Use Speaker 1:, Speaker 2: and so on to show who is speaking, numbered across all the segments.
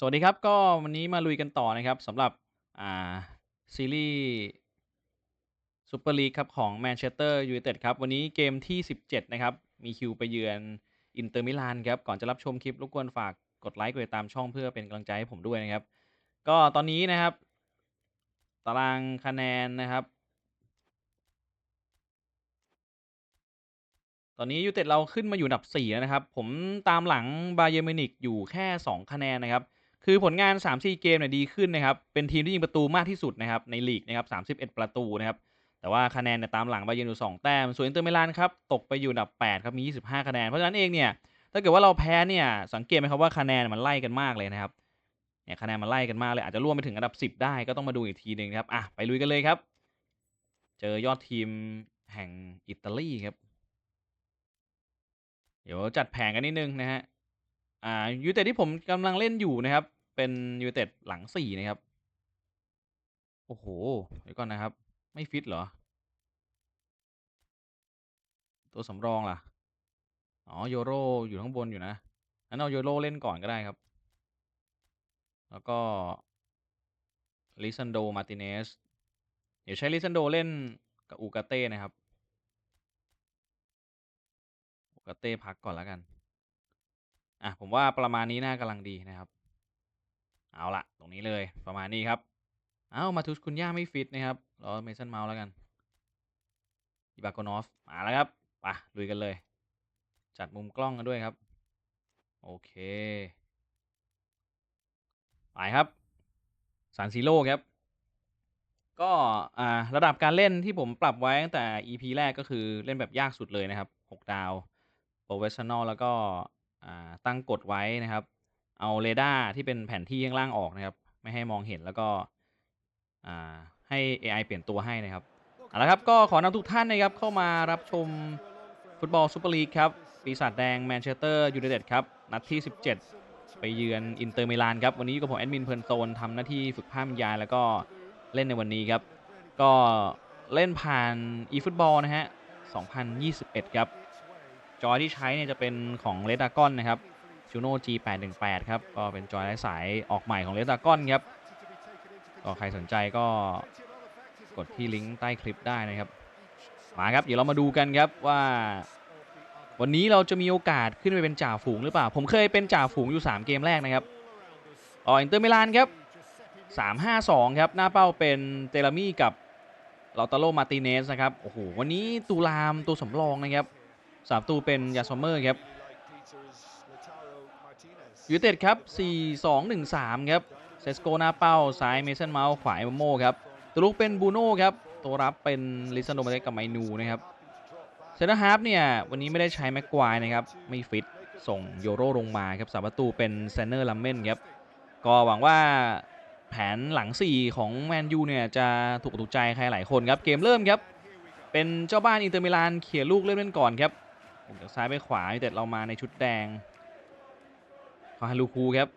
Speaker 1: สวัสดีครับ ก็วันนี้มาลุยกันต่อนะครับสำหรับอ่าซีรีส์ซูเปอร์ลีกครับของแมนเชสเตอร์ยูไนเต็ดครับ วันนี้เกมที่ 17 นะครับ มีคิวไปเยือนอินเตอร์มิลานครับ ก่อนจะรับชมคลิปรบกวนฝากกดไลค์กดติดตามช่องเพื่อเป็นกำลังใจให้ผมด้วยนะครับ ก็ตอนนี้นะครับ ตารางคะแนนนะครับ ตอนนี้ยูไนเต็ดเราขึ้นมาอยู่อันดับ 4 แล้วนะครับ ผมตามหลังบาเย r n มินิกอยู่แค่ 2 คะแนนนะครับ คือผลงาน 3-4 เกมเนี่ยดีขึ้นนะครับ เป็นทีมที่ยิงประตูมากที่สุดนะครับในลีกนะครับ31 ประตูนะครับ แต่ว่าคะแนนเนี่ยตามหลังบาเย r n อยู่2แต้ม ส่วนอินเตอร์มิลานครับตกไปอยู่อันดับ8ครับมี 25 คะแนน เพราะฉะนั้นเองเนี่ยถ้าเกิดว่าเราแพ้เนี่ยสังเกตไหมครับว่าคะแนนมันไล่กันมากเลยนะครับเนี่ยคะแนนมันไล่กันมากเลยอาจจะร่วมไปถึงอันดับ 10 ได้ก็ต้องมาดูอีกทีหนึ่งครับอะไปลุยกันเลยครับ เจอยอดทีมแห่งอิตาลีครับ เดี๋ยวจัดแผนกันนิดนึงนะฮะ อ่ายูเต็ดที่ผมกำลังเล่นอยู่นะครับ เป็นยูเต็ดหลังสี่นะครับ โอ้โหเดี๋ยวก่อนนะครับ ไม่ฟิตเหรอ ตัวสำรองล่ะ อ๋อโยโรอยู่ข้างบนอยู่นะงั้นเอาโยโรเล่นก่อนก็ได้ครับ แล้วก็ลิซันโดมาติเนสเดี๋ยวใช้ลิซันโดเล่นกับอูกาเต้นะครับอูกาเต้พักก่อนแล้วกัน อะผมว่าประมาณนี้น่ากำลังดีนะครับ เอาละตรงนี้เลยประมาณนี้ครับเอามาทุสคุณย่าไม่ฟิตนะครับรอเมสันเมาส์แล้วกันอิบากอนอฟมาแล้วครับไปลุยกันเลย จัดมุมกล้องกันด้วยครับ โอเคไปครับซานซิโร่ครับ ก็อ่าระดับการเล่นที่ผมปรับไว้ตั้งแต่ EP แรกก็คือเล่นแบบยากสุดเลยนะครับ 6 ดาว Professional แล้วก็ อ่าตั้งกฎไว้นะครับ เอาเรดาร์ที่เป็นแผนที่ข้างล่างออกนะครับ ไม่ให้มองเห็นแล้วก็อ่าให้ AI เปลี่ยนตัวให้นะครับเอาละครับก็ขอนำทุกท่านนะครับเข้ามารับชมฟุตบอลซูเปอร์ลีกครับปีศาจแดงแมนเชสเตอร์ยูไนเต็ดครับนัดที่ 17 ไปเยือนอินเตอร์มิลานครับวันนี้อยู่กับผมแอดมินเพลินโซนทำหน้าที่ฝึกภาพบรรยายแล้วก็เล่นในวันนี้ครับ ก็เล่นผ่าน eFootball นะฮะ 2021 ครับ จอยที่ใช้เนี่ยจะเป็นของ Red Dragon นะครับ Juno G818 ครับ ก็เป็นจอยไร้สายออกใหม่ของ Red Dragon ครับ ก็ใครสนใจก็กดที่ลิงก์ใต้คลิปได้นะครับ มาครับ เดี๋ยวเรามาดูกันครับว่า วันนี้เราจะมีโอกาสขึ้นไปเป็นจ่าฝูงหรือเปล่า ผมเคยเป็นจ่าฝูงอยู่ 3 เกมแรกนะครับอ๋ออินเตอร์มิลานครับ 3-5-2 ครับ หน้าเป้าเป็นเตลามี่กับลอตาโลมาติเนสนะครับ โอ้โห วันนี้ตูรามตัวสำรองนะครับ สามตูเป็นยาซอมเมอร์ครับยูเต็ดครับ 4-2-1-3 ครับ เซสโกหน้าเป้า ซ้ายเมสันเมาส์ขวาเอมโมครับ ตัวลุกเป็นบูโน่ครับ ตัวรับเป็นลิซันโดมาเตกับไมนูนะครับ เซนเตอร์ฮาร์ฟเนี่ย วันนี้ไม่ได้ใช้แม็กควายนะครับ ไม่ฟิต ส่งโยโรลงมาครับสามประตูเป็นเซนเนอร์ลัมเมนครับ ก็หวังว่าแผนหลัง 4 ของแมนยูเนี่ย จะถูกถูกใจใครหลายคนครับ เกมเริ่มครับ เป็นเจ้าบ้านอินเตอร์มิลานเขี่ยลูกเล่นเล่นก่อนครับ จากซ้ายไปขวาแต่เรามาในชุดแดงคาฮาลูคูครับ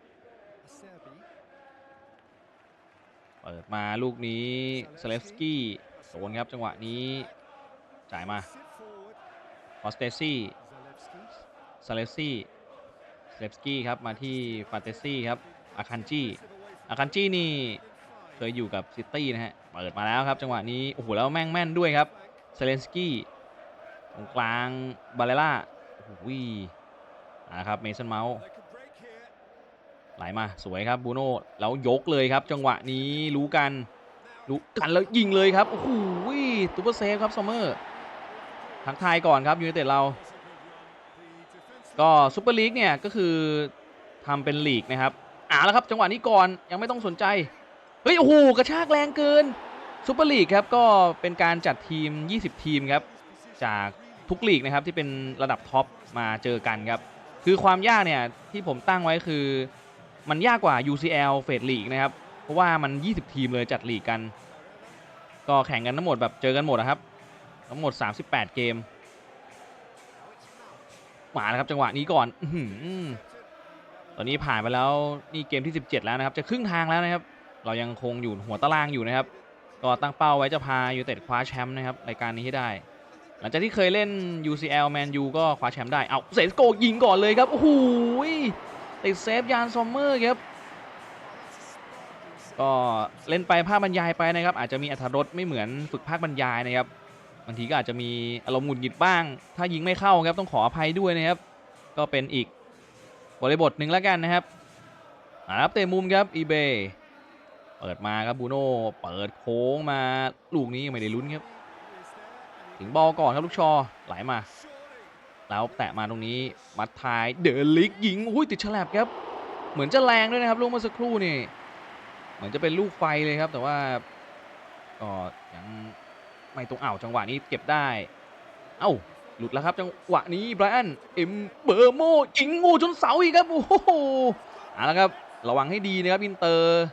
Speaker 1: เปิดมาลูกนี้เซเลฟสกี้โดนครับจังหวะนี้จ่ายมาออสเตซี่เซเลฟซี่เซเลฟสกี้ครับมาที่ฟาเตซี่ครับอาคันจีอาคันจีนี่เคยอยู่กับซิตี้นะฮะเปิดมาแล้วครับจังหวะนี้โอ้โหแล้วแม่งแม่นด้วยครับเซเลนสกี้ ตรงกลางบาเลล่าโอ้โหนะครับเมสันเมาส์ไหลมาสวยครับบูโน่แล้วยกเลยครับจังหวะนี้รู้กันรู้กันแล้วยิงเลยครับโอ้โหตูเปอร์เซฟครับซัมเมอร์ทักทายก่อนครับยูไนเต็ดเรา ก็ซูเปอร์ลีกเนี่ยก็คือทำเป็นลีกนะครับอ่าแล้วครับจังหวะนี้ก่อนยังไม่ต้องสนใจเฮ้ยโอ้โหกระชากแรงเกินซูเปอร์ลีกครับก็เป็นการจัดทีม 20 ทีมครับจาก ทุกลีกนะครับที่เป็นระดับท็อปมาเจอกันครับคือความยากเนี่ยที่ผมตั้งไว้คือ มันยากกว่า UCL เฟดลีกนะครับเพราะว่ามัน 20 ทีมเลยจัดลีกกัน ก็แข่งกันทั้งหมดแบบเจอกันหมดนะครับ ทั้งหมด 38 เกมมาแล้วครับจังหวะนี้ก่อนอตอนนี้ผ่านไปแล้วนี่เกมที่ 17 แล้วนะครับ จะครึ่งทางแล้วนะครับ เรายังคงอยู่หัวตารางอยู่นะครับ ก็ตั้งเป้าไว้จะพายูเต็ดคว้าแชมป์นะครับรายการนี้ให้ได้ หลังจากที่เคยเล่น UCL แมนยูก็คว้าแชมป์ได้ เอาเซสโกยิงก่อนเลยครับ โอ้โหติดเซฟยานซอมเมอร์ครับ ก็เล่นไปภาคบรรยายไปนะครับ อาจจะมีอรรถรสไม่เหมือนฝึกภาคบรรยายนะครับ บางทีก็อาจจะมีอารมณ์หงุดหงิดบ้าง ถ้ายิงไม่เข้าครับต้องขออภัยด้วยนะครับ ก็เป็นอีกบริบทหนึ่งแล้วกันนะครับอารับเตะมุมครับอีเบเปิดมาครับบูโน่เปิดโค้งมาลูกนี้ยังไม่ได้ลุ้นครับ ถึงบอลก่อนครับลูกชอไหลมา แล้วแตะมาตรงนี้มัดท้ายเดลิกยิงอุ้ยติดฉลับครับ เหมือนจะแรงด้วยนะครับลูกเมื่อสักครู่นี่ เหมือนจะเป็นลูกไฟเลยครับ แต่ว่าก็ยังไม่ตรงอ่าวจังหวะนี้เก็บได้ เอ้าหลุดแล้วครับจังหวะนี้ไบรอันเอ็มเบอร์โมยิงงูจนเสาอีกครับโอ้โหเอาละครับระวังให้ดีนะครับอินเตอร์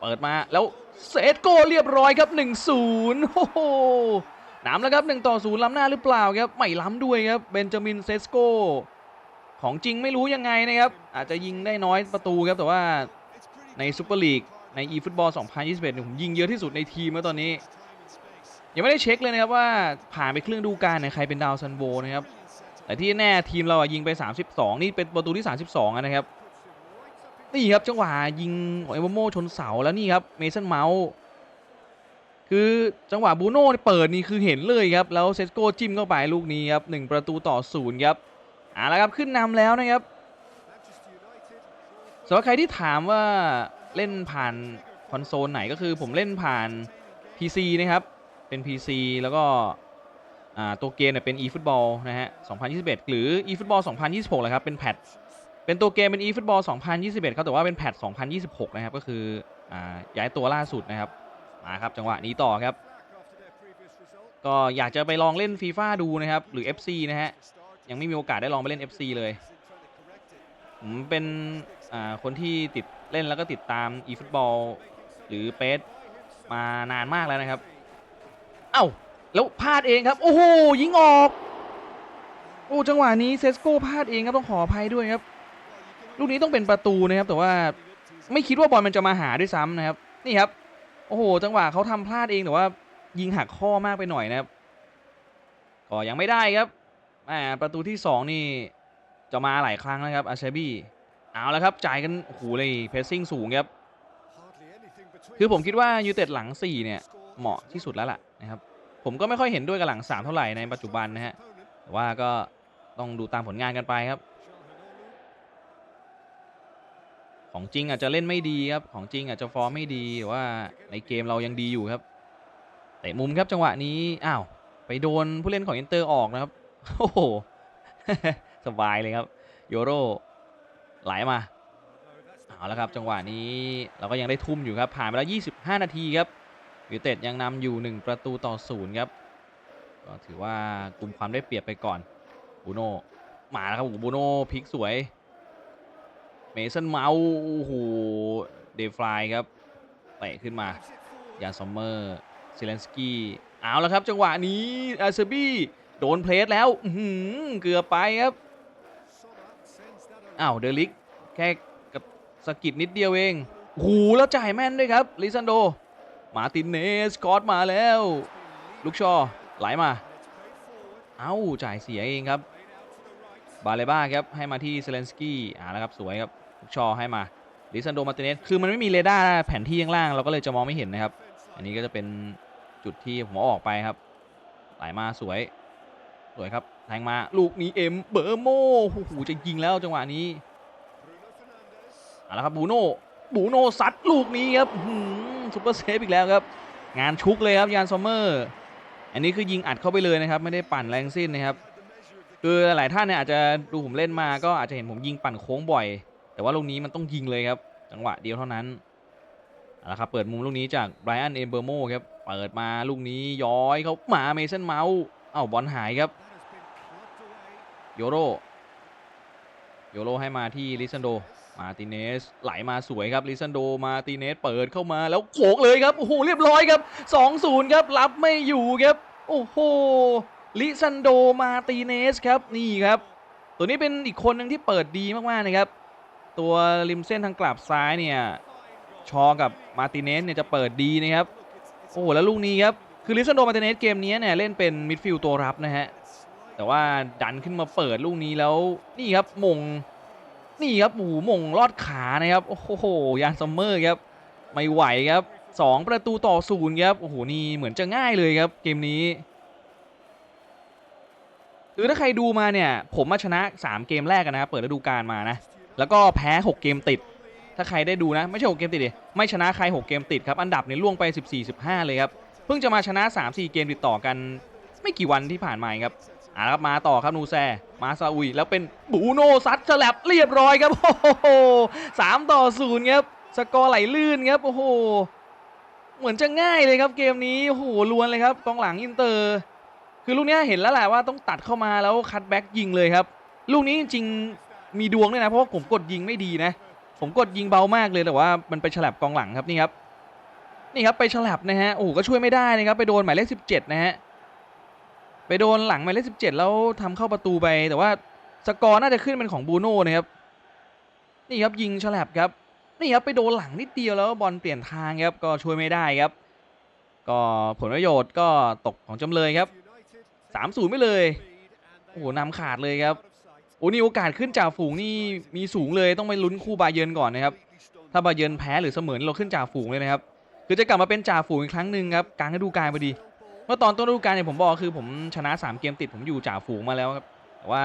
Speaker 1: เปิดมาแล้วเซตโกเรียบร้อยครับ 1-0โอ้โห น้ำแล้วครับ1ต่อ0ล้ำหน้าหรือเปล่าครับไม่ล้ำด้วยครับเบนจามินเซสโกของจริงไม่รู้ยังไงนะครับ อาจจะยิงได้น้อยประตูครับแต่ว่าในซูเปอร์ลีกใน e ฟุตบอล2021ผมยิงเยอะที่สุดในทีมแล้วตอนนี้ ยังไม่ได้เช็คเลยนะครับว่าผ่านไปครึ่งดูกาลเนี่ยใครเป็นดาวซันโวนะครับแต่ที่แน่ทีมเราอะยิงไป 32 นี่เป็นประตูที่ 32อะนะครับนี่ครับจังหวะยิงของเอเวอร์โมชนเสาแล้วนี่ครับเมสันเมาส์ คือจังหวะบูโน่เปิดนี่คือเห็นเลยครับ แล้วเซสโก้จิ้มเข้าไปลูกนี้ครับหนึ่งประตูต่อศูนย์ครับเอาละครับขึ้นนำแล้วนะครับสำหรับใครที่ถามว่าเล่นผ่านคอนโซลไหนก็คือผมเล่นผ่าน PC นะครับ เป็น PC แล้วก็อ่าตัวเกมเนี่ยเป็น eFootball นะฮะ 2021 หรือ eFootball 2026แหละครับ เป็นแพทเป็นตัวเกมเป็น eFootball 2021 ครับ แต่ว่าเป็นแพท2026 นะครับ ก็คืออ่าย้ายตัวล่าสุดนะครับ มาครับจังหวะนี้ต่อครับ ก็อยากจะไปลองเล่นฟีฟ่าดูนะครับ หรือ FC นะฮะ ยังไม่มีโอกาสได้ลองไปเล่น FC เลยผมเป็นคนที่ติดเล่นแล้วก็ติดตาม eFootball หรือเปสมานานมากแล้วนะครับ เอ้า แล้วพลาดเองครับ โอ้โหยิงออก โอ้จังหวะนี้เซสโก้พลาดเองครับต้องขออภัยด้วยครับ ลูกนี้ต้องเป็นประตูนะครับ แต่ว่าไม่คิดว่าบอลมันจะมาหาด้วยซ้ำนะครับ นี่ครับ อ้โห จังหวะเขาทำพลาดเองแต่ว่ายิงหักข้อมากไปหน่อยนะครับ ก็ยังไม่ได้ครับแหมประตูที่ 2 นี่จะมาหลายครั้งนะครับอาเชบี้เอาแล้วครับจ่ายกันโอ้โหเลยเพสซิ่งสูงครับ คือผมคิดว่ายูเต็ดหลัง 4 เนี่ย เหมาะที่สุดแล้วล่ะนะครับ ผมก็ไม่ค่อยเห็นด้วยกับหลัง 3 เท่าไหร่ในปัจจุบันนะฮะแต่ว่าก็ต้องดูตามผลงานกันไปครับ ของจริงอาจจะเล่นไม่ดีครับ ของจริงอาจจะฟอร์มไม่ดีแต่ว่าในเกมเรายังดีอยู่ครับเตะมุมครับจังหวะนี้อ้าวไปโดนผู้เล่นของอินเตอร์ออกนะครับโอ้โหสบายเลยครับโยโรไหลมาเอาละครับจังหวะนี้เราก็ยังได้ทุ่มอยู่ครับผ่านไปแล้ว 25 นาทีครับยูเต็ดยังนำอยู่ 1 ประตูต่อศูนย์ครับก็ถือว่ากลุ่มความได้เปรียบไปก่อนบูโน่มาแล้วครับบูโน่พลิกสวย เมสันเมาส์โอ้โหเดฟลายครับเตะขึ้นมายานซอมเมอร์ซิเลนสกี้เอาแล้วครับจังหวะนี้อาเซบี้โดนเพลสแล้วเกือบไปครับอ้าวเดลิกแค่กับสะกิดนิดเดียวเองโอ้โหแล้วจ่ายแม่นด้วยครับลิซันโด มาตินเนสกอตมาแล้ว ลูกชอไหลมา เอ้าจ่ายเสียเองครับ บาเลบ้าครับให้มาที่เซเลนสกี้อ่าแล้วครับสวยครับ ชอให้มาลิซันโดมาตินเนสคือมันไม่มีเรดาร์แผนที่ข้างล่างเราก็เลยจะมองไม่เห็นนะครับ อันนี้ก็จะเป็นจุดที่ผมออกไปครับไหลมาสวย สวยครับแทงมาลูกนี้เอ็มเบอร์โมโอ้โหจะยิงแล้วจังหวะนี้เอาละครับบูโน่บูโน่ซัดลูกนี้ครับซุปเปอร์เซฟอีกแล้วครับ งานชุกเลยครับยานซอมเมอร์ อันนี้คือยิงอัดเข้าไปเลยนะครับ ไม่ได้ปั่นแรงสิ้นนะครับ คือหลายท่านเนี่ยอาจจะดูผมเล่นมาก็อาจจะเห็นผมยิงปั่นโค้งบ่อย แต่ว่าลูกนี้มันต้องยิงเลยครับ จังหวะเดียวเท่านั้นเอาละครับเปิดมุมลูกนี้จากไบรอันเอเบอร์โมครับเปิดมาลูกนี้ย้อยเขามาเมสันเมาส์เอ้าบอลหายครับโยโรโยโรให้มาที่ลิซันโด มาติเนสไหลมาสวยครับลิซันโด มาติเนสเปิดเข้ามาแล้วโขกเลยครับโอ้โหเรียบร้อยครับ2-0ครับรับไม่อยู่ครับโอ้โหลิซันโด มาติเนสครับนี่ครับ ตัวนี้เป็นอีกคนหนึ่งที่เปิดดีมากๆนะครับ ตัวริมเส้นทางกลับซ้ายเนี่ยชอกับมาติเนสเนี่ยจะเปิดดีนะครับโอ้โหแล้วลูกนี้ครับคือลิซันโดมาติเนสเกมนี้เนี่ยเล่นเป็นมิดฟิลด์ตัวรับนะฮะแต่ว่าดันขึ้นมาเปิดลูกนี้แล้วนี่ครับมงนี่ครับอ้โหหม่งลอดขานะครับโอ้โหยานซัมเมอร์ครับไม่ไหวครับสองประตูต่อศูนย์ครับโอ้โหนี่เหมือนจะง่ายเลยครับเกมนี้คือถ้าใครดูมาเนี่ยผมมาชนะ 3 เกมแรกกันนะครับเปิดฤดูกาลมานะ แล้วก็แพ้ 6 เกมติด ถ้าใครได้ดูนะ ไม่ใช่ 6 เกมติดดิไม่ชนะใคร 6 เกมติดครับ อันดับเนี่ยล่วงไป 14-15 เลยครับ เพิ่งจะมาชนะ 3-4 เกมติดต่อกัน ไม่กี่วันที่ผ่านมาครับอ่าครับมาต่อครับนูแซ มาซาอุยแล้วเป็นบูโนซัดฉลับเรียบร้อยครับ โอ้โหสามต่อศูนย์ครับ สกอร์ไหลลื่นครับ โอ้โห เหมือนจะง่ายเลยครับเกมนี้ โอ้โหลวนเลยครับกองหลังอินเตอร์ คือลูกนี้เห็นแล้วแหละว่าต้องตัดเข้ามาแล้วคัตแบ็กยิงเลยครับ ลูกนี้จริง มีดวงด้วยนะเพราะว่าผมกดยิงไม่ดีนะ ผมกดยิงเบามากเลยแต่ว่ามันไปฉลับกองหลังครับนี่ครับนี่ครับไปฉลับนะฮะโอ้โหก็ช่วยไม่ได้นะครับไปโดนหมายเลขสิบเจ็ดนะฮะไปโดนหลังหมายเลขสิบเจ็ดแล้วทำเข้าประตูไป แต่ว่าสกอร์น่าจะขึ้นเป็นของบูโน่นะครับนี่ครับยิงฉลับครับนี่ครับไปโดนหลังนิดเดียวแล้วบอลเปลี่ยนทางครับก็ช่วยไม่ได้ครับ ก็ผลประโยชน์ก็ตกของจำเลยครับสามศูนย์ไปเลยโอ้โหนำขาดเลยครับ โอ้นี่โอกาสขึ้นจ่าฝูงนี่มีสูงเลยต้องไปลุ้นคู่บาเยินก่อนนะครับ ถ้าบาเยินแพ้หรือเสมอเราขึ้นจ่าฝูงเลยนะครับ คือจะกลับมาเป็นจ่าฝูงอีกครั้งหนึ่งครับกลางฤดูกาลพอดี เมื่อตอนต้นฤดูกาลเนี่ยผมบอกคือผมชนะ 3 เกมติดผมอยู่จ่าฝูงมาแล้วครับแต่ว่า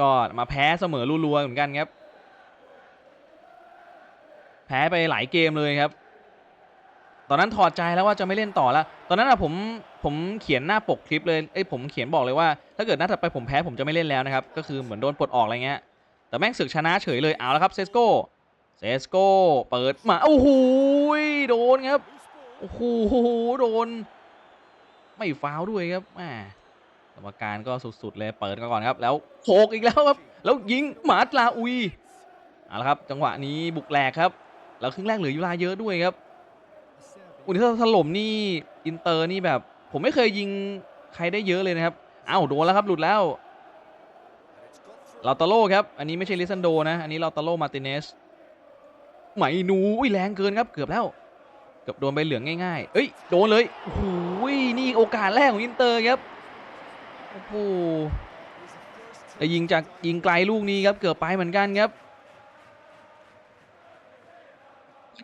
Speaker 1: ก็มาแพ้เสมอรัวๆเหมือนกันครับ แพ้ไปหลายเกมเลยครับ ตอนนั้นถอดใจแล้วว่าจะไม่เล่นต่อแล้ว ตอนนั้นอะผมผมเขียนหน้าปกคลิปเลยเอ้ยผมเขียนบอกเลยว่า ถ้าเกิดนัดถัดไปผมแพ้ผมจะไม่เล่นแล้วนะครับ ก็คือเหมือนโดนปลดออกอะไรเงี้ย แต่แม่งศึกชนะเฉยเลยเอาแล้วครับเซสโก้เซสโก้เปิดมาโอ้โหโดนครับโอ้โหโดน ไม่ฟาวด้วยครับแหมกรรมการก็สุดๆเลยเปิดก่อนครับ แล้วโขกอีกแล้วครับ แล้วยิงหมาดลาอุยเอาละครับ จังหวะนี้บุกแหลกครับแล้วครึ่งแรกเหลือเวลาเยอะด้วยครับ อุยถ้าถล่มนี่อินเตอร์นี่แบบ ผมไม่เคยยิงใครได้เยอะเลยนะครับ อ้าวโดนแล้วครับหลุดแล้วลาตาโลครับ อันนี้ไม่ใช่ลิซันโดนะ อันนี้ลาตาโลมาติเนสไหมหนูอุ้ยแรงเกินครับ เกือบแล้ว เกือบโดนใบเหลืองง่ายๆ เอ้ย โดนเลยโอ้โหนี่โอกาสแรกของอินเตอร์ครับ โอ้โหแต่ยิงจากยิงไกลลูกนี้ครับ เกือบไปเหมือนกันครับ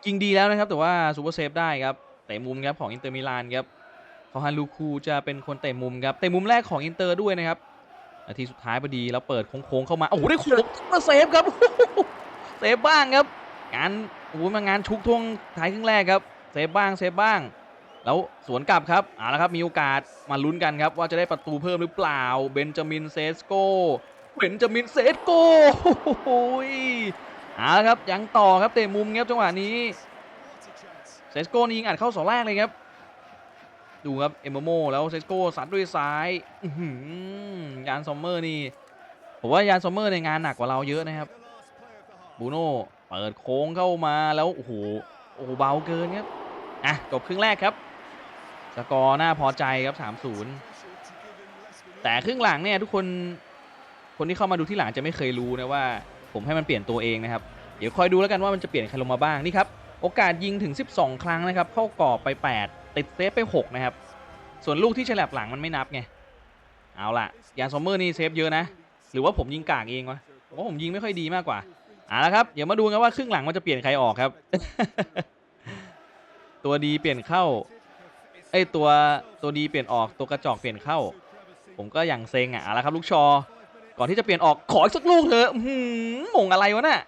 Speaker 1: ยิงดีแล้วนะครับ แต่ว่าซูเปอร์เซฟได้ครับ เตะมุมครับของอินเตอร์มิลานครับฟอร์ฮันลูคูจะเป็นคนเตะมุมครับเตะมุมแรกของอินเตอร์ด้วยนะครับนาทีสุดท้ายพอดีแล้วเปิดโค้งเข้ามาโอ้โหได้โขกมาเซฟครับเซฟบ้างครับงานโอ้โหมางานชุกท่วงท้ายครึ่งแรกครับเซฟบ้างเซฟบ้าง แล้วสวนกลับครับเอาละครับมีโอกาสมาลุ้นกันครับว่าจะได้ประตูเพิ่มหรือเปล่าเบนจามินเซสโกเบนจามินเซสโกโอ้โหเอาละครับยังต่อครับเตะมุมครับจังหวะนี้ เซสโก้นี่ยิงอัดเข้าเสาแรกเลยครับ ดูครับเอมโมแล้วเซสโก้ซัดด้วยซ้ายยานซอมเมอร์นี่ผมว่ายานซอมเมอร์ในงานหนักกว่าเราเยอะนะครับบูโน่เปิดโค้งเข้ามาแล้วโอ้โหโอ้โหเบาเกินครับอะจบครึ่งแรกครับสกอร์น่าพอใจครับ 3-0 แต่ครึ่งหลังเนี่ยทุกคนคนที่เข้ามาดูที่หลังจะไม่เคยรู้นะว่า ผมให้มันเปลี่ยนตัวเองนะครับ เดี๋ยวคอยดูแล้วกันว่ามันจะเปลี่ยนใครลงมาบ้างนี่ครับ โอกาสยิงถึง 12 ครั้งนะครับ เข้ากรอบไป 8 ติดเซฟไป 6 นะครับ ส่วนลูกที่ฉลับหลังมันไม่นับไง เอาล่ะ ยานซอมเมอร์นี่เซฟเยอะนะ หรือว่าผมยิงกากเองวะผมว่าผมยิงไม่ค่อยดีมากกว่าเอาละครับ เดี๋ยวมาดูกันว่าครึ่งหลังมันจะเปลี่ยนใครออกครับ ตัวดีเปลี่ยนเข้าเอ้ตัวตัวดีเปลี่ยนออกตัวกระจอกเปลี่ยนเข้า ผมก็อย่างเซ็งอะเอาละครับ ลูกชอ ก่อนที่จะเปลี่ยนออกขออีกสักลูกเถอะหืมมงอะไรวะน่ะ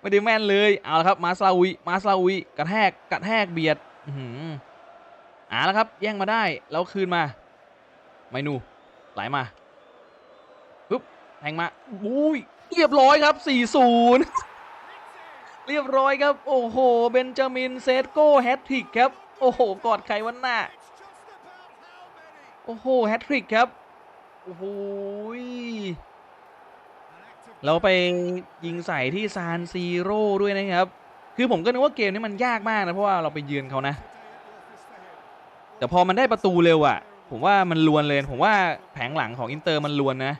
Speaker 1: ไม่ได้แม่นเลยเอาละครับมาซาอุยมาซาอุยกระแทกกระแทกเบียดอือหือเอาละครับ แย่งมาได้แล้วคืนมาไมนูไหลมาปึ๊บแทงมาอุ้ยเรียบร้อยครับ 4-0 เรียบร้อยครับ โอ้โห เบนจามินเซตโก้แฮตทริกครับ โอ้โห กอดใครวันหน้า โอ้โห แฮตทริกครับ โอ้โห เราไปยิงใส่ที่ซานซีโร่ด้วยนะครับ คือผมก็นึกว่าเกมนี้มันยากมากนะ เพราะว่าเราไปเยือนเขานะ แต่พอมันได้ประตูเร็วอะ่ะ ผมว่ามันลวนเลย ผมว่าแผงหลังของอินเตอร์มันลวนนะ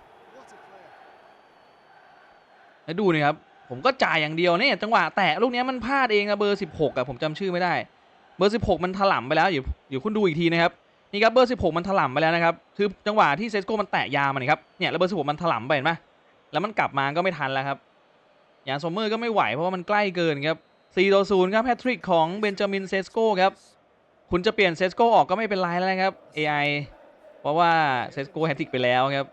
Speaker 1: แล้วดูนี่ครับ ผมก็จ่ายอย่างเดียวเนี่ยจังหวะแตะลูกนี้มันพลาดเองอะเบอร์ 16อะผมจำชื่อไม่ได้ เบอร์ 16 มันถล่มไปแล้วอยู่อยู่คุณดูอีกทีนะครับนี่ครับเบอร์ 16 มันถล่มไปแล้วนะครับ คือจังหวะที่เซสโก้มันแตะยาวมันนี่ครับ เนี่ยแล้วเบอร์ 16 มันถล่มไปเห็นปะ แล้วมันกลับมาก็ไม่ทันแล้วครับ อย่านซอมเมอร์ก็ไม่ไหวเพราะว่ามันใกล้เกินครับ4ต่อ0ครับแฮตทริกของเบนจามินเซสโกครับ คุณจะเปลี่ยนเซสโกออกก็ไม่เป็นไรแล้วนะครับ AI เพราะว่าเซสโกแฮตทริกไปแล้วครับ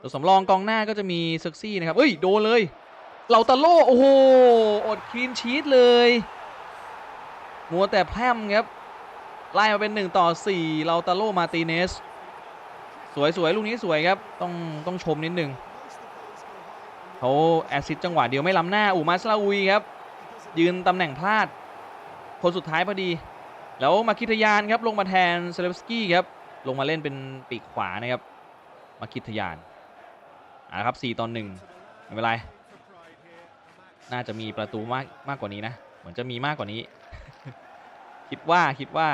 Speaker 1: ตัวสำรองกองหน้าก็จะมีเซ็กซี่นะครับ เอ้ย โดนเลยเราตาโลโอ้โห อดคลีนชีตเลยมัวแต่แพร่มครับ ไล่มาเป็น 1 ต่อ 4 เราตาโลมาติเนส สวยสวยลูกนี้สวยครับต้องต้องชมนิดนึงเขาแอซิสต์จังหวะเดียวไม่ล้ำหน้าอูมาสลาอุยครับ ยืนตำแหน่งพลาด คนสุดท้ายพอดี แล้วมาคิทยานครับลงมาแทนเซเลฟสกี้ครับลงมาเล่นเป็นปีกขวานะครับ มาคิทยานอ่าครับ4ตอนหนึ่งไม่เป็นไร น่าจะมีประตูมากมากกว่านี้นะ เหมือนจะมีมากกว่านี้ คิดว่าคิดว่า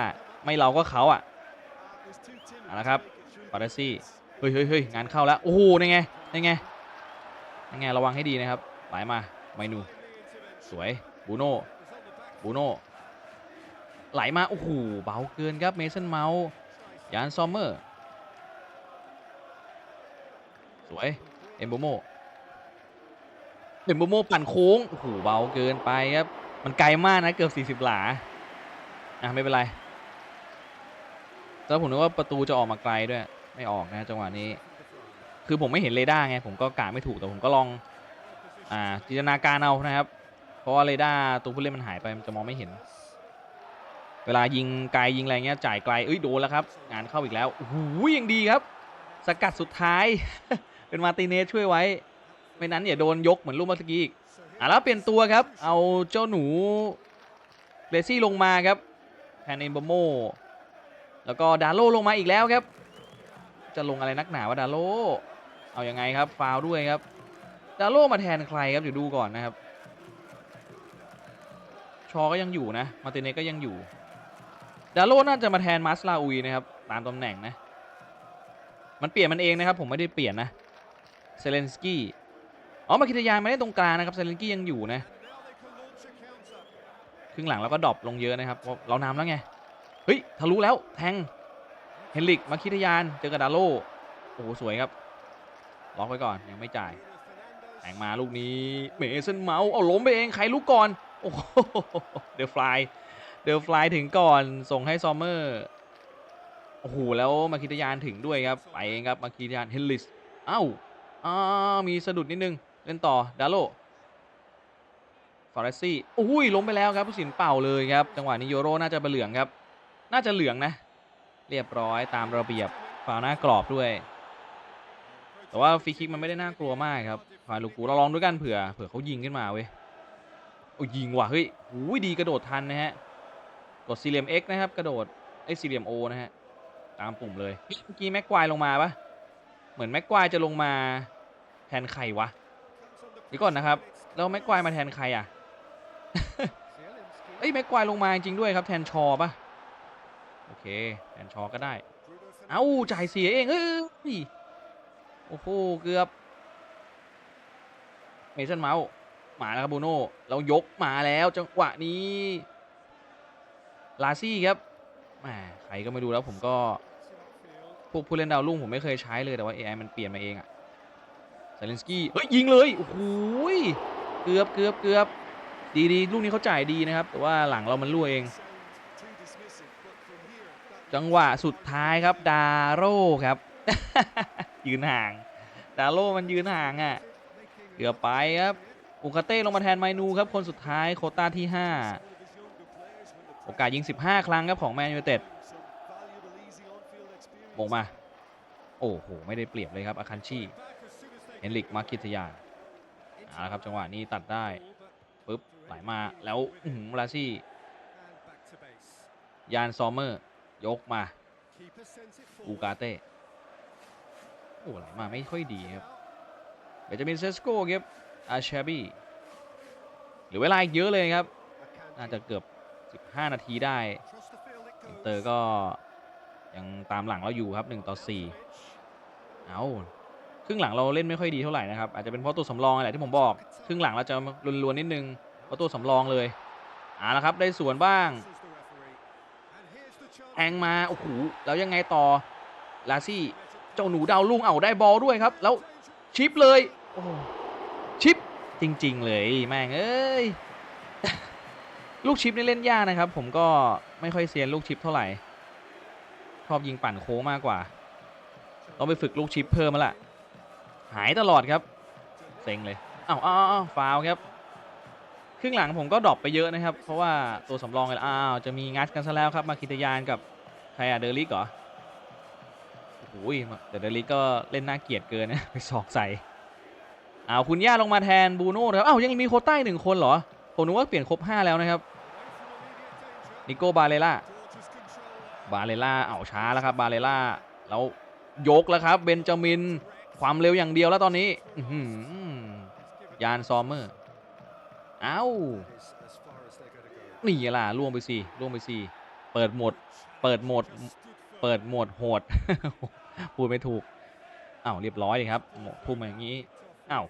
Speaker 1: ไม่เราก็เขาอะเอาละครับ ปาร์ซี่เฮ้ยเฮ้ยเฮ้ยงานเข้าแล้ว โอ้โหนี่ไงนี่ไงนี่ไงระวังให้ดีนะครับไหลมาไมนู สวยบูโน่บูโน่ไหลมา โอ้โหเบาเกินครับเมสันเมาส์ยานซอมเมอร์ สวย เอ็มโบโมเอ็มโบโมปั่นโค้ง โอ้โหเบาเกินไปครับ มันไกลมากนะ เกือบ 40 หลา อะ ไม่เป็นไรแล้วผมนึกว่าประตูจะออกมาไกลด้วย ไม่ออกนะจังหวะนี้ คือผมไม่เห็นเรดาร์ไงผมก็กะไม่ถูกแต่ผมก็ลองอ่าจินตนาการเอานะครับ เพราะว่าเรดาร์ตัวผู้เล่นมันหายไปมันจะมองไม่เห็น เวลายิงไกลยิงอะไรเงี้ยจ่ายไกลเอ้ยโดนแล้วครับงานเข้าอีกแล้วโอ้โหยังดีครับ สกัดสุดท้าย เป็นมาติเนสช่วยไว้ ไม่นั้นอย่าโดนยกเหมือนลูกเมื่อกี้อีกอะแล้วเปลี่ยนตัวครับ เอาเจ้าหนูเลซี่ลงมาครับแทนเอมโบโมแล้วก็ดาโลลงมาอีกแล้วครับ จะลงอะไรนักหนาวะดาโล เอายังไงครับ ฟาวด้วยครับ ดาโลมาแทนใครครับเดี๋ยวดูก่อนนะครับ ชอก็ยังอยู่นะ มาติเนก็ยังอยู่ ดาโลน่าจะมาแทนมาสลาอุยนะครับตามตำแหน่งนะ มันเปลี่ยนมันเองนะครับ ผมไม่ได้เปลี่ยนนะ เซเลนสกี้ อ๋อ มาคิทยานมาได้ตรงกลางนะครับเซเลนสกี้ยังอยู่นะ ครึ่งหลังแล้วก็ดรอปลงเยอะนะครับเราะเรานำแล้วไง เฮ้ย ทะลุแล้ว แทง เฮนริกมาคิทยาน เจอกับดาโลโอ้โหสวยครับ ล็อกไว้ก่อนยังไม่จ่ายแทงมาลูกนี้เมสันเมาส์เอาล้มไปเองใครลุกก่อน โอ้โหเดลฟลายเดลฟลายถึงก่อนส่งให้ซอมเมอร์โอ้โหแล้วมาคิทยานถึงด้วยครับไปเองครับมาคิทยานเฮนริสเอ้าอ่ามีสะดุดนิดนึงเล่นต่อดาโลฟอร์เรซี่อุ้ยล้มไปแล้วครับผู้สินเป่าเลยครับจังหวะนี้โยโรน่าจะเป็นเหลืองครับ น่าจะเหลืองนะ เรียบร้อยตามระเบียบฟาวหน้ากรอบด้วย แต่ว่าฟรีคิกมันไม่ได้น่ากลัวมากครับฟาลูกูเราลองด้วยกันเผื่อเผื่อเขายิงขึ้นมาเว้ยโอ้ยิงว่ะเฮ้ยอุ้ยดีกระโดดทันนะฮะกดซีเรียม X นะครับกระโดดไอ้ซีเรียม O นะฮะตามปุ่มเลยเมื่อกี้แม็กควายลงมาปะเหมือนแม็กควายจะลงมาแทนใครวะเดี๋ยวก่อนนะครับแล้วแม็กควายมาแทนใครอะเอ้ยแม็กควายลงมาจริงด้วยครับแทนชอปะโอ เคแทนชอก็ได้ เอ้าจ่ายเสียเองเอ้ยโอ้โห เกือบ เมสันเมาส์มาแล้วครับบูโน่เรายกมาแล้วจังหวะนี้ ลาซี่ครับแหมใครก็ไม่รู้แล้วผมก็พวกผู้เล่นดาวรุ่งผมไม่เคยใช้เลยแต่ว่า AI มันเปลี่ยนมาเองอะเซเลนสกี้เฮ้ยยิงเลยโอ้โหเกือบเกือบเกือบดีดีลูกนี้เขาจ่ายดีนะครับ แต่ว่าหลังเรามันรั่วเอง จังหวะสุดท้ายครับดาโร่ครับ ยืนห่าง ดาโร่มันยืนห่างอะเกือบไปครับอุคาเต้ลงมาแทนไมนูครับคนสุดท้ายโคต้าที่ 5 โอกาสยิง 15 ครั้งครับของแมนยูเต็ดมงมา โอ้โห ไม่ได้เปรียบเลยครับอาคันชีเฮนริกมาคิทยาเอาละครับจังหวะนี้ตัดได้ปุ๊บไหลมาแล้วอื้อหือลาซี่ยานซอมเมอร์ ยกมาอูกาเต้โอ้ไหลมาไม่ค่อยดีครับเบนจามินเซสโกครับอาชาบีเหรือเวลาอีกเยอะเลยครับ น่าจะเกือบ 15 นาทีได้อินเตอร์ก็ยังตามหลังเราอยู่ครับ 1 ต่อ 4 เอาครึ่งหลังเราเล่นไม่ค่อยดีเท่าไหร่นะครับ อาจจะเป็นเพราะตัวสำรองอะไรที่ผมบอก ครึ่งหลังเราจะลวนๆนิดนึงเพราะตัวสำรองเลยเอาละครับ ได้สวนบ้าง แทงมาโอ้โหแล้วยังไงต่อลาซี่เจ้าหนูดาวลุ่งเอาได้บอลด้วยครับ แล้วชิปเลยโอ้ชิปจริง ๆ เลยแม่งเอ้ยลูกชิปนี่เล่นยากนะครับ ผมก็ไม่ค่อยเซียนลูกชิปเท่าไหร่ชอบยิงปั่นโค้งมากกว่า ต้องไปฝึกลูกชิปเพิ่มมาละหายตลอดครับเซ็งเลยอ้าวอ้าวอ้าวฟาวครับ รึ่งหลังผมก็ดรอปไปเยอะนะครับ เพราะว่าตัวสำรองอ้าวจะมีงัดกันซะแล้วครับมาคิตยานกับใครอะเดอริกเหรอโอ้ยแต่เดอริกก็เล่นน่าเกลียดเกินนะไปสอกใส่อ้าวคุณย่าลงมาแทนบูโน่ครับอ้าวยังมีโควต้าอีกหนึ่งคนเหรอผมนึกว่าเปลี่ยนครบ 5 แล้วนะครับนิโก้บาเลล่าบาเลล่าเอาช้าแล้วครับบาเลล่าแล้วยกแล้วครับเบนจามินความเร็วอย่างเดียวแล้วตอนนี้ยานซอมเมอร์ เอ้านี่ล่ะล่วงไปสิล่วงไปสิเปิดหมด เปิดหมด เปิดหมดโหด พูดไม่ถูกอ้าวเรียบร้อยเลยครับทุ่มาอย่างนี้อ้าว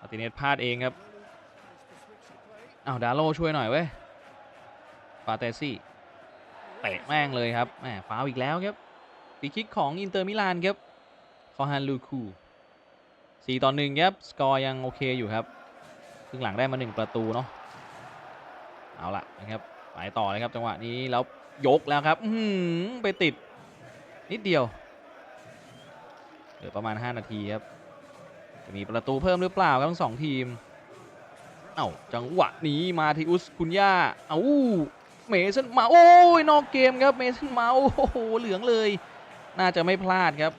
Speaker 1: อาติเนสพลาดเองครับอ้าวดาโลช่วยหน่อยเว้ยฟาเตซี่เตะแม่งเลยครับแหมฟาวอีกแล้วครับปีคิกของอินเตอร์มิลานครับคอฮันลูคู4ต่อ1ครับ สกอร์ยังโอเคอยู่ครับ ครึ่งหลังได้มา1ประตูเนาะเอาละนะครับไปต่อเลยครับจังหวะนี้แล้วยกแล้วครับอืไปติดนิดเดียวเหลือประมาณ 5 นาทีครับจะมีประตูเพิ่มหรือเปล่าครับทั้งสองทีมเอ้าจังหวะนี้มาที่อุสคุณย่าเอ้าเมสันมาโอ้ยนอกเกมครับเมสันเมาโอ้โหเหลืองเลย น่าจะไม่พลาดครับ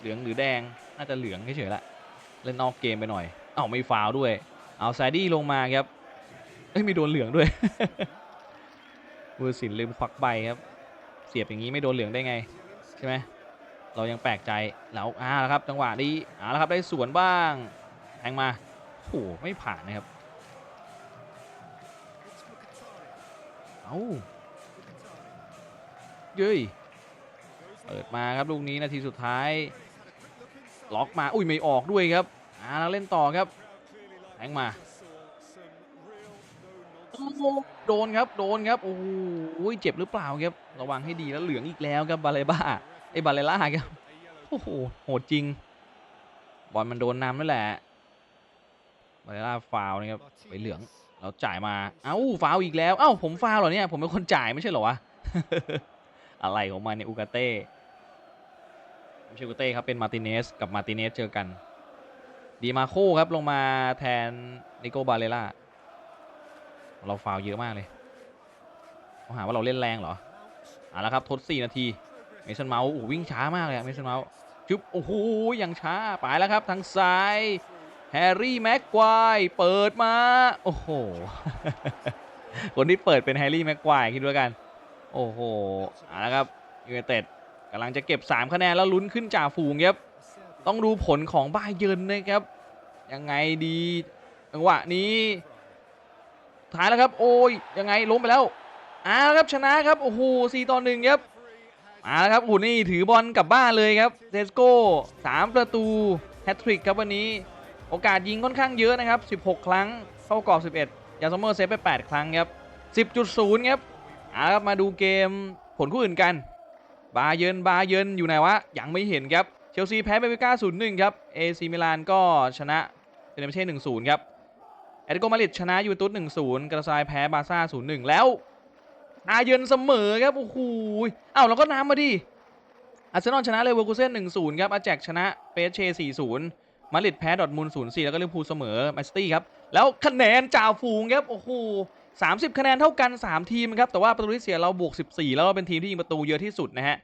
Speaker 1: เหลืองหรือแดงน่าจะเหลืองเฉยๆละเล่นนอกเกมไปหน่อย เอ้าไม่ฟาวด้วย เอาไซดี้ลงมาครับเอ้ยมีโดนเหลืองด้วยมือสินลืมควักใบครับ เสียบอย่างนี้ไม่โดนเหลืองได้ไงใช่ไหมเรายังแปลกใจแล้วอ่าแล้วครับ จังหวะนี้อ่าแล้วครับได้สวนบ้างแทงมาโอ้ไม่ผ่านนะครับเอาเย้ยเปิดมาครับลูกนี้นาทีสุดท้าย ล็อกมาอุ้ยไม่ออกด้วยครับอ่าแล้วเล่นต่อครับ งมาโอ้โดนครับโดนครับโอ้โหเจ็บหรือเปล่าครับระวังให้ดีแล้วเหลืองอีกแล้วครับบาเลบ้าไอ้บาเลล่าครับโอ้โหโหดจริงบอลมันโดนน้ำนั่นแหละบาเลล่าฟาวนะครับไปเหลืองเราจ่ายมาเอ้าฟาวอีกแล้วเอ้าผมฟาวเหรอเนี่ยผมเป็นคนจ่ายไม่ใช่เหรอวะอะไรของมันเนี่ยอูกาเต้ไม่ใช่อูกาเต้ครับเป็นมาร์ติเนสกับมาร์ติเนสเจอกัน ดีมาโคครับลงมาแทนนิโกบาเลล่าเราฟาวเยอะมากเลยเขาหาว่าเราเล่นแรงเหรอเอาละครับทด 4 นาทีเมสันเมาส์โอ้วิ่งช้ามากเลยเมสันเมาส์จุ๊บโอ้โหยังช้าไปแล้วครับทางซ้ายแฮร์รี่แม็กควายเปิดมา โอ้โห คนที่เปิดเป็นแฮร์รี่แม็กควายคิดด้วยกัน โอ้โหเอาละครับยูไนเต็ดกำลังจะเก็บ 3 คะแนนแล้วลุ้นขึ้นจ่าฝูงครับต้องดูผลของบ้าเยิร์นนะครับ ยังไงดีจังหวะนี้ท้ายแล้วครับ โอ้ยยังไงล้มไปแล้วอ้าครับชนะครับโอ้โห4ต่อ1ครับมาแล้วครับโอ้โหนี่ถือบอลกลับบ้านเลยครับเดสโก้3ประตูแฮตทริกครับวันนี้ โอกาสยิงค่อนข้างเยอะนะครับ 16 ครั้งเข้ากรอบ 11 ยาซัมเมอร์เซฟไป 8 ครั้งครับ 10.0 ครับเอาครับมาดูเกมผลคู่อื่นกัน บาเยินบาเยินอยู่ไหนวะ ยังไม่เห็นครับ เชลซีแพ้เบเบก้า0-1ครับ เอซีมิลานก็ชนะ เฟเนเช่1-0ครับแอตเลโกมาริดชนะยูเวนตุส1-0กระซายแพ้บาร์ซ่า0-1แล้ว อาเยิร์นเสมอครับ โอ้โหอ้าวเราก็น้ำมาดิอาร์เซนอลชนะเลเวอร์คูเซ่น1-0ครับอาแจกชนะเปเช่4-0มาริดแพ้ดอร์ทมุนด์0-4แล้วก็ลิเวอร์พูลเสมอแมนซิตี้ครับ แล้วคะแนนจ่าฝูงครับ โอ้โห30คะแนนเท่ากัน3ทีมครับ แต่ว่าประตูที่เสียเราบวก14แล้วเราเป็นทีมที่ยิงประตูเยอะที่สุดนะฮะ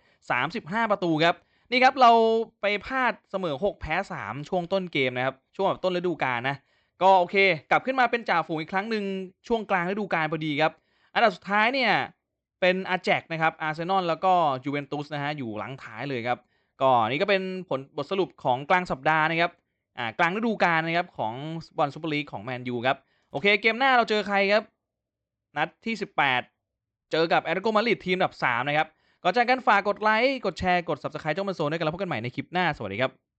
Speaker 1: 35ประตูครับ นี่ครับเราไปพลาดเสมอ 6 แพ้ 3 ช่วงต้นเกมนะครับ ช่วงแบบต้นฤดูกาลนะ ก็โอเค กลับขึ้นมาเป็นจ่าฝูงอีกครั้งหนึ่งช่วงกลางฤดูกาลพอดีครับ อันดับสุดท้ายเนี่ย เป็นอาแจกนะครับอาร์เซนอลแล้วก็ยูเวนตุสนะฮะอยู่หลังท้ายเลยครับก็นี่ก็เป็นผลบทสรุปของกลางสัปดาห์นะครับอ่ากลางฤดูกาลนะครับของบอลซูเปอร์ลีกของแมนยูครับโอเคเกมหน้าเราเจอใครครับ นัดที่ 18 เจอกับแอตเลติโกมาดริดทีมอันดับ3นะครับ ก่อนจากกันฝากกดไลค์กดแชร์กด Subscribe จ้องมันโซนด้วยกันแล้วพบกันใหม่ในคลิปหน้าสวัสดีครับ